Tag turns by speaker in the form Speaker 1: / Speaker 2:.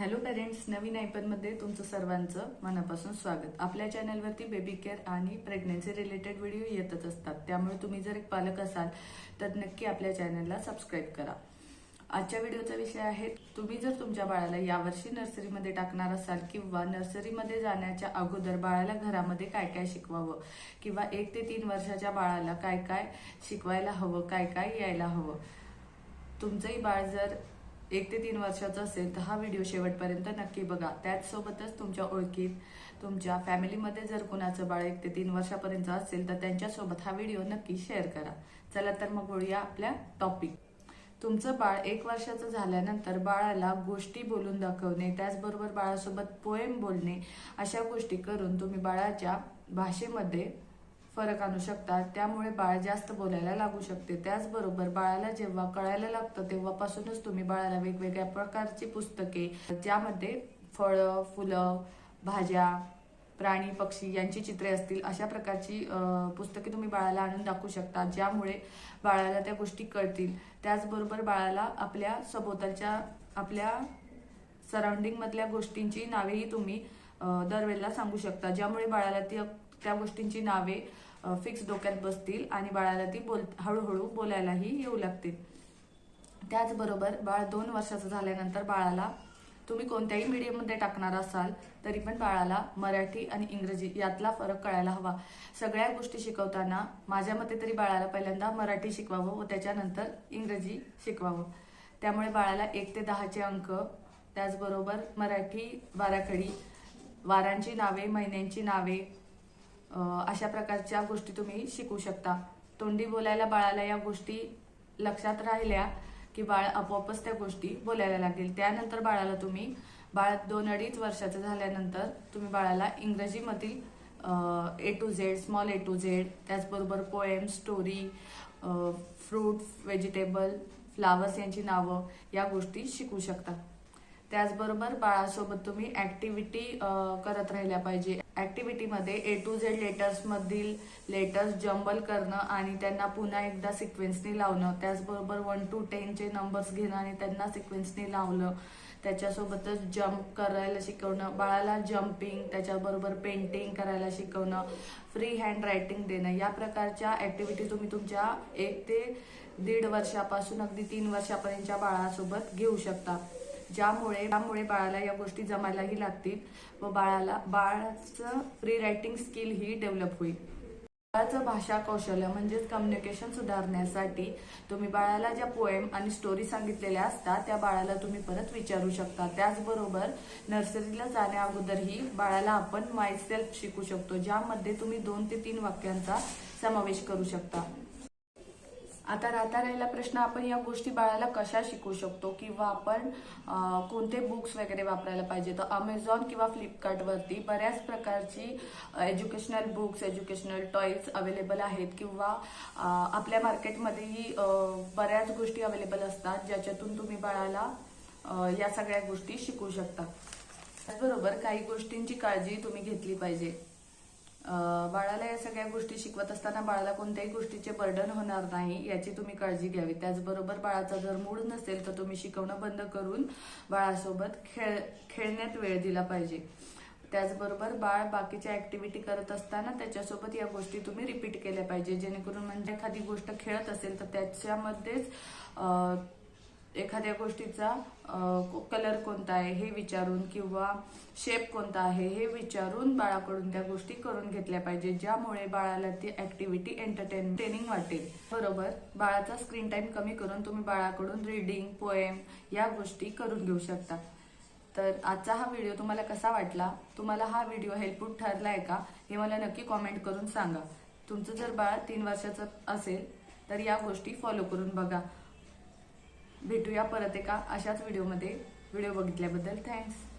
Speaker 1: Hello parents नवीन मध्ये तुमचं सर्वांचं मनापासून स्वागत. आपल्या चॅनलवरती बेबी केअर आणि प्रेग्नन्सी रिलेटेड व्हिडिओ येतच असतात. त्यामुळे तुम्ही जर एक पालक असाल तर नक्की आपल्या चॅनलला सबस्क्राईब करा. आजच्या व्हिडिओचा विषय आहे तुम्ही जर तुमच्या बाळाला यावर्षी नर्सरीमध्ये टाकणार असाल किंवा नर्सरीमध्ये जाण्याच्या अगोदर बाळाला घरामध्ये काय काय शिकवावं किंवा एक ते तीन वर्षाच्या बाळाला काय काय शिकवायला हवं काय काय यायला हवं तुमचंही बाळ जर एक ते तीन वर्षाचा असेल तर हा व्हिडिओ शेवटपर्यंत नक्की बघा. त्याचसोबतच तुमच्या ओळखीत तुमच्या फॅमिलीमध्ये जर कुणाचं बाळ एक ते तीन वर्षापर्यंत असेल तर त्यांच्यासोबत हा व्हिडिओ नक्की शेअर करा. चला तर मग बोलूया आपल्या टॉपिक तुमचं बाळ एक वर्षाचं झाल्यानंतर बाळाला गोष्टी बोलून दाखवणे त्याचबरोबर बाळासोबत पोएम बोलणे अशा गोष्टी करून तुम्ही बाळाच्या भाषेमध्ये फरक आणू शकतात. त्यामुळे बाळ जास्त बोलायला लागू शकते. त्याचबरोबर बाळाला जेव्हा कळायला लागतं तेव्हापासूनच तुम्ही बाळाला वेगवेगळ्या प्रकारची पुस्तके ज्यामध्ये फळं फुलं भाज्या प्राणी पक्षी यांची चित्रे असतील अशा प्रकारची पुस्तके तुम्ही बाळाला आणून दाखवू शकता ज्यामुळे बाळाला त्या गोष्टी कळतील. त्याचबरोबर बाळाला आपल्या सभोवतालच्या आपल्या सराउंडिंगमधल्या गोष्टींची नावेही तुम्ही दरवेळेला सांगू शकता. ज्यामुळे बाळाला ती त्या गोष्टींची नावे फिक्स डोक्यात बसतील आणि बाळाला ती बोल हळूहळू बोलायलाही येऊ लागतील. त्याचबरोबर बाळ दोन वर्षाचं झाल्यानंतर बाळाला तुम्ही कोणत्याही मीडियममध्ये टाकणार असाल तरी पण बाळाला मराठी आणि इंग्रजी यातला फरक कळायला हवा. सगळ्या गोष्टी शिकवताना माझ्या मते तरी बाळाला पहिल्यांदा मराठी शिकवावं व त्याच्यानंतर इंग्रजी शिकवावं. त्यामुळे बाळाला एक ते दहाचे अंक त्याचबरोबर मराठी वाराखडी वारांची नावे महिन्यांची नावे अशा प्रकारच्या गोष्टी तुम्ही शिकू शकता. तोंडी बोलायला बाळाला या गोष्टी लक्षात राहिल्या की बाळ आपोआपच त्या गोष्टी बोलायला लागेल. त्यानंतर बाळाला तुम्ही बाळ दोन अडीच वर्षाचं झाल्यानंतर तुम्ही बाळाला इंग्रजीमधील A to Z small A to Z त्याचबरोबर poem story fruit vegetable flowers यांची नावं या गोष्टी शिकू शकता. त्याचबरोबर बाळासोबत तुम्ही ऍक्टिव्हिटी करत राहिल्या पाहिजे. ऍक्टिव्हिटीमध्ये ए टू झेड लेटर्स मधील लेटर्स जंबल करणं आणि त्यांना पुन्हा एकदा सिक्वेन्सनी लावणं. त्याचबरोबर वन टू टेनचे नंबर्स घेणं आणि त्यांना सिक्वेन्सनी लावलं. त्याच्यासोबतच जम्प करायला शिकवणं. बाळाला जम्पिंग त्याच्याबरोबर पेंटिंग करायला शिकवणं. फ्री हँड रायटिंग देणं. या प्रकारच्या ऍक्टिव्हिटी तुम्ही तुमच्या एक ते दीड वर्षापासून अगदी तीन वर्षापर्यंतच्या बाळासोबत घेऊ शकता. ज्यामुळे त्यामुळे बाळाला या गोष्टी जमायलाही लागतील व बाळाला बाळाचं फ्री रायटिंग स्किल ही डेव्हलप होईल. बाळाचं भाषा कौशल्य म्हणजेच कम्युनिकेशन सुधारण्यासाठी तुम्ही बाळाला ज्या पोएम आणि स्टोरी सांगितलेल्या असतात त्या बाळाला तुम्ही परत विचारू शकता. त्याचबरोबर नर्सरीला जाण्या अगोदरही बाळाला आपण मायसेल्फ शिकू शकतो ज्यामध्ये तुम्ही दोन ते तीन वाक्यांचा समावेश करू शकता. आता राहता राहिला प्रश्न आपण या गोष्टी बाळाला कशा शिकू शकतो? किंवा आपण कोणते बुक्स वगैरे वापरायला पाहिजे? तर अमेझॉन किंवा फ्लिपकार्टवरती बऱ्याच प्रकारची educational books educational toys available आहेत. किंवा आपल्या मार्केटमध्येही बऱ्याच गोष्टी अवेलेबल असतात ज्याच्यातून तुम्ही बाळाला या सगळ्या गोष्टी शिकू शकता. त्याचबरोबर काही गोष्टींची काळजी तुम्ही घेतली पाहिजे. बाळाला या सगळ्या गोष्टी शिकवत असताना बाळाला कोणत्याही गोष्टीचे बर्डन होणार नाही याची तुम्ही काळजी घ्यावी. त्याचबरोबर बाळाचा जर मूड नसेल तर तुम्ही शिकवणं बंद करून बाळासोबत खेळ खेळण्यात वेळ दिला पाहिजे. त्याचबरोबर बाळ बाकीच्या ऍक्टिव्हिटी करत असताना त्याच्यासोबत या गोष्टी तुम्ही रिपीट केल्या पाहिजे. जेणेकरून म्हणजे एखादी गोष्ट खेळत असेल तर त्याच्यामध्येच अं, एखाद्या गोष्टीचा कलर कोणता आहे हे विचारून किंवा शेप कोणता आहे हे विचारून बाळाकडून त्या गोष्टी करून घेतल्या पाहिजे ज्यामुळे बाळाला ती ऍक्टिव्हिटी एंटरटेनिंग वाटेल. बरोबर? बाळाचा स्क्रीन टाइम कमी करून तुम्ही बाळाकडून रीडिंग पोएम या गोष्टी करून घेऊ शकता. तर आजचा हा व्हिडिओ तुम्हाला कसा वाटला? तुम्हाला हा व्हिडिओ हेल्पफुल ठरलाय का? हे मला नक्की कॉमेंट करून सांगा. तुमचं जर बाळ तीन वर्षाचं असेल तर या गोष्टी फॉलो करून बघा. भेटूया परत एका अशाच व्हिडिओमध्ये व्हिडिओ बघितल्याबद्दल थँक्स